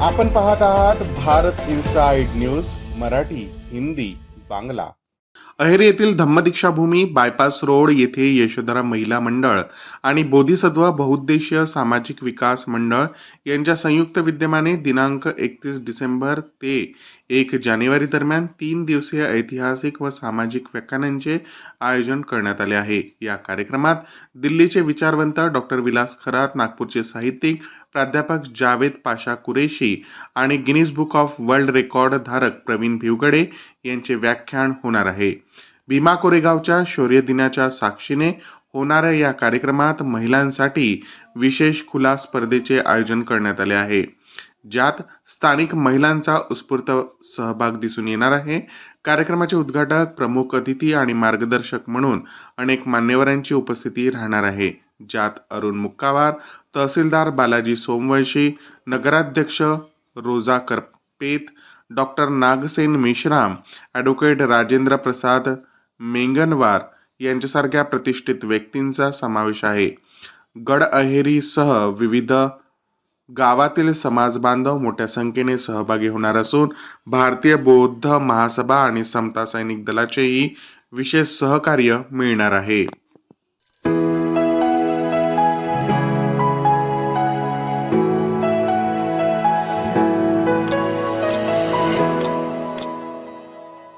आपण पाहत आहात भारत इन्साइड न्यूज मराठी हिंदी बांगला. अहेर येथील धम्मदीक्षाभूमी बायपास रोड येथे यशोधरा महिला मंडळ आणि बोधिसत्व बहुउद्देशीय सामाजिक विकास मंडळ यांच्या संयुक्त विद्यमाने दिनांक एकतीस डिसेंबर ते एक जानेवारी दरम्यान तीन दिवसीय ऐतिहासिक व सामाजिक व्याख्यानांचे आयोजन करण्यात आले आहे. या कार्यक्रमात दिल्लीचे विचारवंत डॉक्टर विलास खरात नागपूरचे साहित्यिक प्राध्यापक जावेद पाशा कुरेशी आणि Guinness book of world record धारक प्रवीण भिवगडे यांचे व्याख्यान होणार आहे. भीमा कोरेगावच्या शौर्य दिनाच्या साक्षीने होणाऱ्या या कार्यक्रमात महिलांसाठी विशेष खुला स्पर्धेचे आयोजन करण्यात आले आहे. ज्यात स्थानिक महिलांचा उत्स्फूर्त सहभाग दिसून येणार आहे. कार्यक्रमाचे उद्घाटक प्रमुख अतिथी आणि मार्गदर्शक म्हणून अनेक मान्यवरांची उपस्थिती राहणार आहे. ज्यात अरुण मुक्कावार तहसीलदार बालाजी सोमवंशी नगराध्यक्ष रोजा करपेत डॉक्टर नागसेन मेश्राम ॲडव्होकेट राजेंद्र प्रसाद मेंगनवार यांच्यासारख्या प्रतिष्ठित व्यक्तींचा समावेश आहे. गड अहेरीसह विविध गावातील समाजबांधव मोठ्या संख्येने सहभागी होणार असून भारतीय बौद्ध महासभा आणि समता सैनिक दलाचेही विशेष सहकार्य मिळणार आहे.